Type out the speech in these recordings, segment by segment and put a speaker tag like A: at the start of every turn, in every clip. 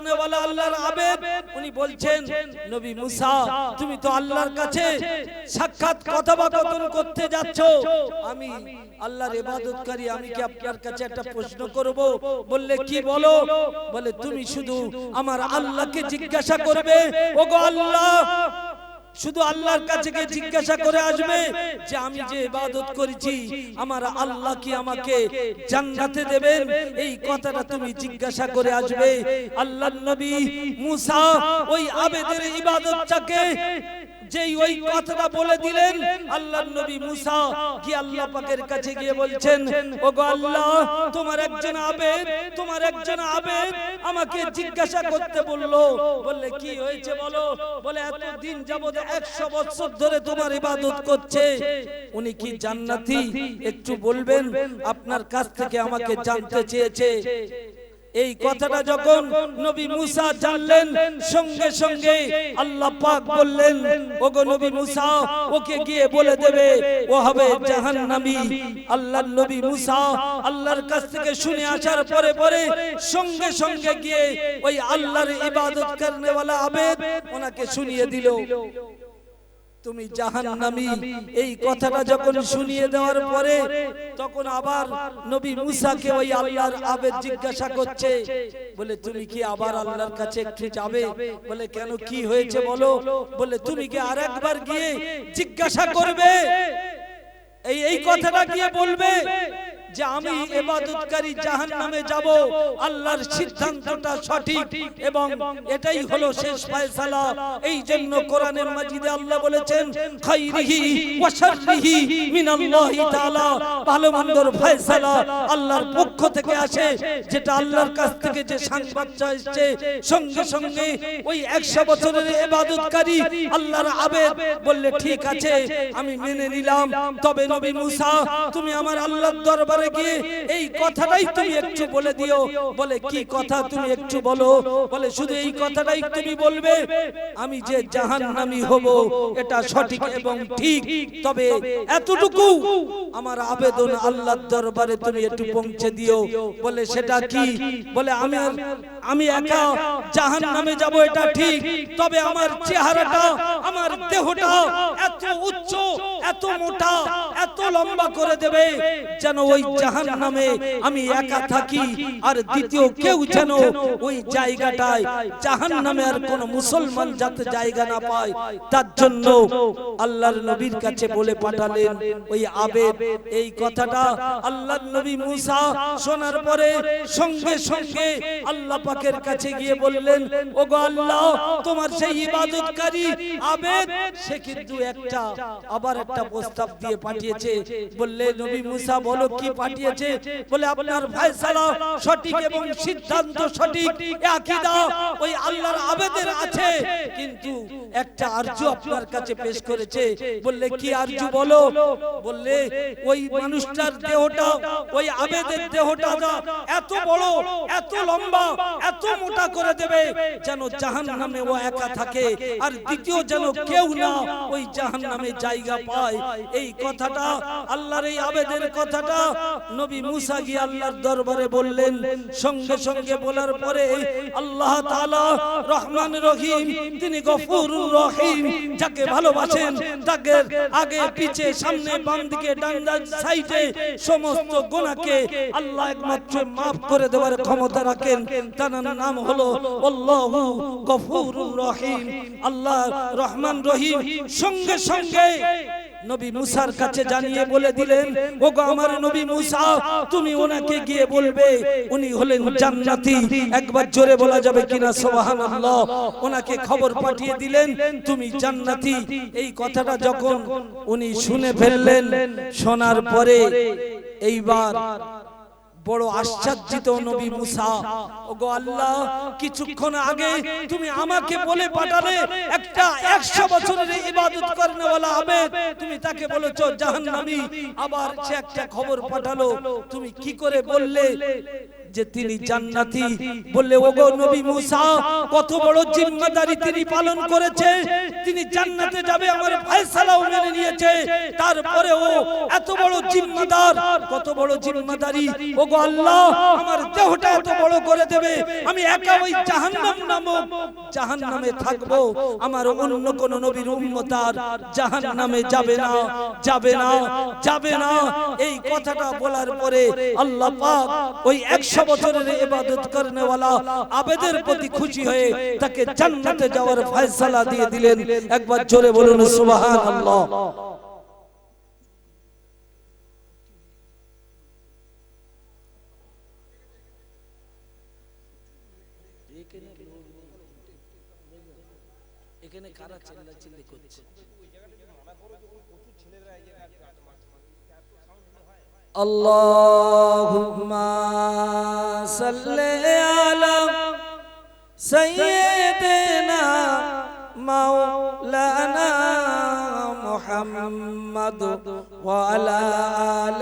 A: করনে वाला আল্লাহর আবেদ, উনি বলছেন, নবী মুসা, তুমি তো আল্লাহর কাছে সাক্ষাৎ কথোপকথন করতে যাচ্ছ। আমি আল্লাহর ইবাদতকারী, আমি কি আপনার কাছে একটা প্রশ্ন করব? বললে, কি বলো? বলে, তুমি শুধু আমার আল্লাহকে জিজ্ঞাসা করবে, ওগো আল্লাহ শুধু আল্লাহর কাছে গিয়ে জিজ্ঞাসা করে আসবে যে আমি যে ইবাদত করেছি, আমার আল্লাহ কি আমাকে জান্নাতে দেবেন? এই কথাটা তুমি জিজ্ঞাসা করে আসবে। আল্লাহর নবী মুসা ওই আবেদের ইবাদতটাকে যেই ওই কথাটা বলে দিলেন, আল্লাহর নবী মুসা কি আল্লাহ পাকের কাছে গিয়ে বলছেন, ওগো আল্লাহ, তোমার একজন আবেদ, তোমার একজন আবেদ আমাকে জিজ্ঞাসা করতে বলল। বললে, কি হয়েছে বলো? বলে এত দিন যাবত একশো বছর ধরে তোমার ইবাদত করছে। উনি কি জান্নাতি? একটু বলবেন, আপনার কাছ থেকে আমাকে জানতে চেয়েছে। এই কথাটা যখন নবী মুসা জানলেন সঙ্গে সঙ্গে আল্লাহ পাক বললেন ওগো নবী মুসা ওকে গিয়ে বলে দেবে ও হবে জাহান্নামী আল্লাহর নবী মুসা আল্লাহর কাছ থেকে শুনে আসার পরে পরে সঙ্গে সঙ্গে গিয়ে ওই আল্লাহর ইবাদত করনে वाला আবেদ ওনাকে শুনিয়ে দিল। তুমি জাহান্নামী। এই কথাটা যখন শুনিয়ে দেওয়ার পরে তখন আবার নবী মুসাকে ওই আল্লাহর আবেদ জিজ্ঞাসা করছে। বলে তুমি কি আবার আল্লাহর কাছে একটু যাবে? বলে কেন কি হয়েছে বলো? বলে? তুমি কি আরেকবার গিয়ে জিজ্ঞাসা করবে? এই এই কথাটা গিয়ে বলবে। যে আমি এবাদতকারী জাহান্নামে যাব আল্লাহর সিদ্ধান্তটা সঠিক এবং এটাই হলো শেষ ফয়সালা। এই জন্য কোরআনের মাজিদে আল্লাহ বলেছেন খাইরিহি ওয়া শাররিহি মিনাল্লাহি তাআলা। ভালো মন্দর ফয়সালা আল্লাহর পক্ষ থেকে আসে যেটা আল্লাহর কাছ থেকে যে সংবাদটা এসেছে সঙ্গে সঙ্গে ওই 100 বছরের ইবাদতকারী আল্লাহর আবেদ বললে ঠিক আছে আমি মেনে নিলাম। তবে নবী মুসা তুমি আমার আল্লাহর দরবারে গিয়ে এই কথাটাই তুমি একটু বলে দিও। বলে কি কথা তুমি একটু বলো? বলে? শুধু এই কথাটাই তুমি বলবে? আমি যে জাহান্নামী হব এটা সঠিক এবং ঠিক। তবে এতটুকু আমার আবেদন আল্লাহর দরবারে তুমি একটু পৌঁছে দিও। বলে সেটা কি? বলে আমি আমি একা জাহান্নামে যাব এটা ঠিক। তবে আমার চেহারাটা আমার দেহটা এত উচ্চ এত মোটা এত লম্বা করে দেবে। যেন ওই জাহান নামে আমি একা থাকি। আর দ্বিতীয় কেউ যেন ওই জায়গাটায় জাহান নামে আর কোন মুসলমান যাতে জায়গা না পায়। তার জন্য আল্লাহর নবীর কাছে বলে পাঠালেন ওই আবেদ। এই কথাটা আল্লাহর নবী মুসা শোনার পরে সঙ্গে সঙ্গে আল্লাহ পাকের কাছে গিয়ে বললেন ওগো আল্লাহ তোমার সেই ইবাদতকারী আবেদ সে কিন্তু একটা আবার একটা প্রস্তাব দিয়ে পাঠিয়েছে। বললে নবী মুসা বলো কি পাঠিয়েছে বলে আপনার ফয়সালা সঠিক এবং সিদ্ধান্ত সঠিক আকীদা ওই আল্লাহর আবেদের আছে। কিন্তু একটা আরজু আপনার কাছে পেশ করেছে। বললে কি আরজু বলো? বললে ওই মানুষটার দেহটা ওই আবেদের দেহটা এত বড় এত লম্বা এত মোটা করে দেবে যেন জাহান্নামে ও একা থাকে। আর দ্বিতীয় যেন কেউ না ওই জাহান্নামে জায়গা পায়। এই কথাটা আল্লাহর এই আবেদের কথাটা নবী মুসা গিয়ে আল্লাহর দরবারে বললেন, সঙ্গে সঙ্গে বলার পরে আল্লাহ তাআলা রহমান রহিম, তিনি গফুরুর রহিম, যাকে ভালোবাসেন, তাকে আগে পিছে, সামনে বাম দিকে, ডান সাইডে সমস্ত গুনাহকে আল্লাহ একমাত্র maaf করে দেওয়ার ক্ষমতা রাখেন। তার নাম হলো আল্লাহু গফুরুর রহিম। আল্লাহ রহমান রহিম, সঙ্গে সঙ্গে নবী মুসার কাছে জানিয়ে বলে দিলেন ওগো আমার নবী মুসা তুমি ওনাকে গিয়ে বলবে উনি হলেন জান্নাতি একবার জোরে বলা যাবে কিনা সুবহানাল্লাহ ওনাকে খবর পাঠিয়ে দিলেন তুমি জান্নাতি এই কথাটা যখন উনি শুনে ফেললেন শোনার পরে এইবার বড় আশ্চর্যিত নবী মুসা। ওগো আল্লাহ কিছুক্ষণ আগে তুমি আমাকে বলে পাঠালে একটা 100 বছরের ইবাদত করনে वाला হবে তুমি তাকে বলেছ জাহান্নামী আবার সে একটা খবর পাঠালো। তুমি কি করে বললে যে তিনি জান্নাতি? বললে ওগো নবী মুসা কত বড় জিম্মাদারি তিনি পালন করেছে। তিনি জান্নাতে যাবে আমার ফয়সালাও মেনে নিয়েছে। তারপরে ও এত বড় জিম্মাদার কত বড় জিম্মাদারি ওগো আল্লাহ, আমার দেহটা এত বড় করে দেবে। আমি একা ওই জাহান্নাম নামক জাহান্নামে আমার অন্য কোন নবীর উম্মত আর জাহান্নামে যাবে না যাবে না যাবে না। এই কথাটা বলার পরে আল্লাহ পাক ওই 100 বছরের ইবাদত করনেওয়ালা আবেদের প্রতি খুশি হয়ে তাকে জান্নাতে যাওয়ার ফয়সালা দিয়ে দিলেন। একবার জোরে বলুন, সুবহানাল্লাহ। এখানে কারা চিল্লা চিল্লি করছে اللهم صل على سيدنا مولانا محمد وعلى آل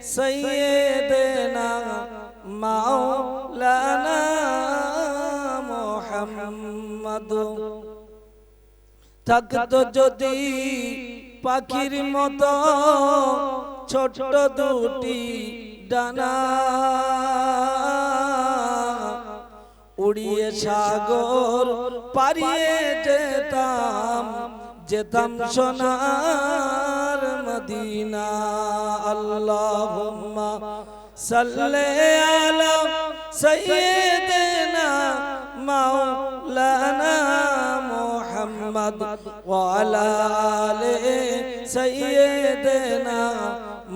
A: سيدنا مولانا محمد থাকতো যদি পাখির মতো ছোট দুটি ডানা। উড়িয়ে সাগর পারিয়ে যেতাম যেতাম সোনার মদিনা। আল্লাহুম্মা সাল্লি আলা সাইয়্যিদিনা মুহাম্মদ ওয়া আলা আলি সাইয়্যিদিনা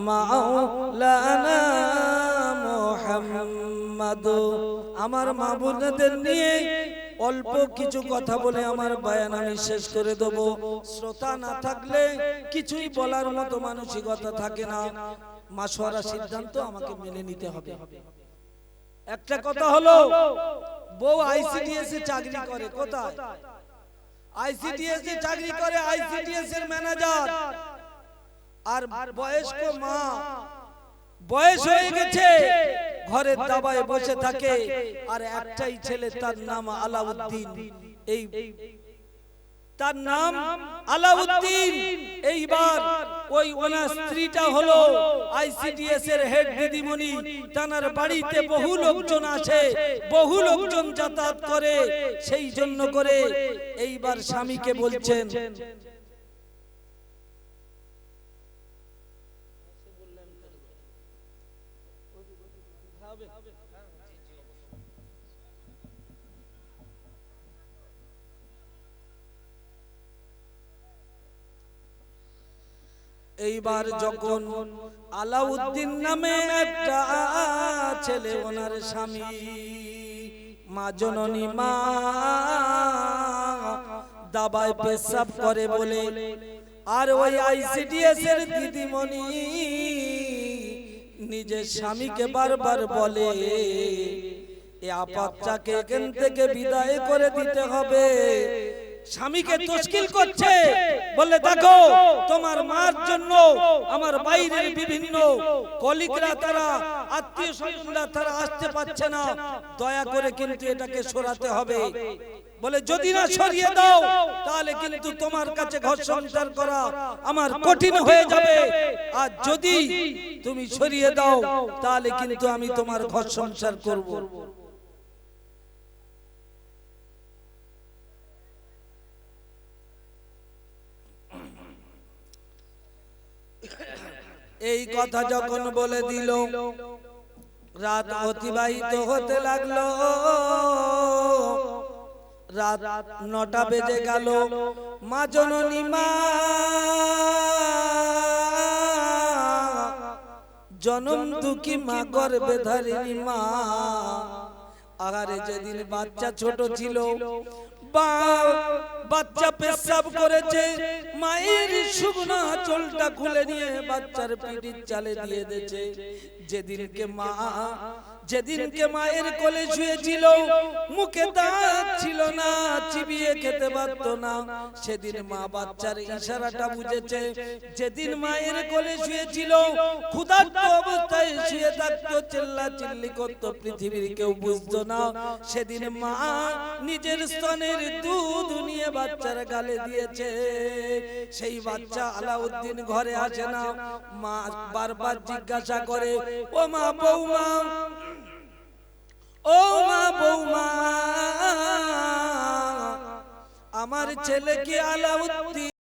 A: মাওলানা মুহাম্মদ। আমার মাবুদদের নিয়ে অল্প কিছু কথা বলে আমার বায়ান আমি শেষ করে দেব। শ্রোতা না থাকলে কিছুই বলার মতো মানসিকতা থাকে না। মাসোয়ারা সিদ্ধান্ত আমাকে মেনে নিতে হবে। একটা কথা হলো বউ আইসিডিএস এ চাকরি করে কোথায়? আইসিডিএস এ চাকরি করে আইসিডিএস এর ম্যানেজার আর বয়স্ক মা বয়স হয়ে গেছে ঘরের দাবায় বসে থাকে। আর একটাই ছেলে তার নাম আলাউদ্দিন। এই তার নাম আলাউদ্দিন। এইবার ওই ওনার স্ত্রীটা হলো আইসিডিএস এর হেড দিদিমণি। তানার বাড়িতে বহু লোকজন আছে বহু লোকজন যাতায়াত করে। সেই জন্য করে এইবার স্বামীকে বলছেন। এইবার যখন আলাউদ্দিন নামে একটা ছেলে ওনার স্বামী মা জননী মা দাবায় পেশাব করে বলে আর ওই আইসিডিএস এর দিদিমণি নিজের স্বামীকে বারবার বলে এ আপাতটাকে এখান থেকে বিদায় করে দিতে হবে স্বামীকে তশকিল করছে। বলে দেখো তোমার মার জন্য আমার বাইরের বিভিন্ন কলিকরা তারা আত্মীয় স্বজনরা তারা আসতে পারছে না। দয়া করে কিন্তু এটাকে সরাতে হবে। বলে যদি না সরিয়ে দাও তাহলে কিন্তু তোমার কাছে ঘর সংসার করা আমার কঠিন হয়ে যাবে। আর যদি তুমি সরিয়ে দাও তাহলে কিন্তু আমি তোমার ঘর সংসার করব। এই কথা যখন বলে দিল রাত অতিবাহিত হতে লাগল। রাত নটা বেজে গেল। মা জননী মা জনম দুঃখী মা গর্বে ধারিণী মা। আহারে যেদিন বাচ্চা ছোট ছিল বা বাচ্চা পেশাব করেছে, মায়ের শুকনা চলটা খুলে নিয়ে বাচ্চার পিঠির চালে দিয়ে দিয়েছে। যেদিনকে মা যেদিনকে মায়ের কোলে শুয়েছিল মুখে দাঁত ছিল না চিবিয়ে খেতে পারতো না। সেদিন মা বাচ্চার ইশারাটা বুঝেছে যেদিন মায়ের কোলে শুয়েছিল ক্ষুধার্ত অবস্থায় শুয়ে থাকতো চিল্লা চিল্লি করতো পৃথিবীর কেউ বুঝতো না। সেদিন মা নিজের স্তনের দুধ নিয়ে বাচ্চার গালে দিয়েছে। সেই বাচ্চা আলাউদ্দিন ঘরে আসে না। মা বারবার জিজ্ঞাসা করে ও মা বৌমা ও মা বৌমা আমার ছেলে কি আলাউদ্দিন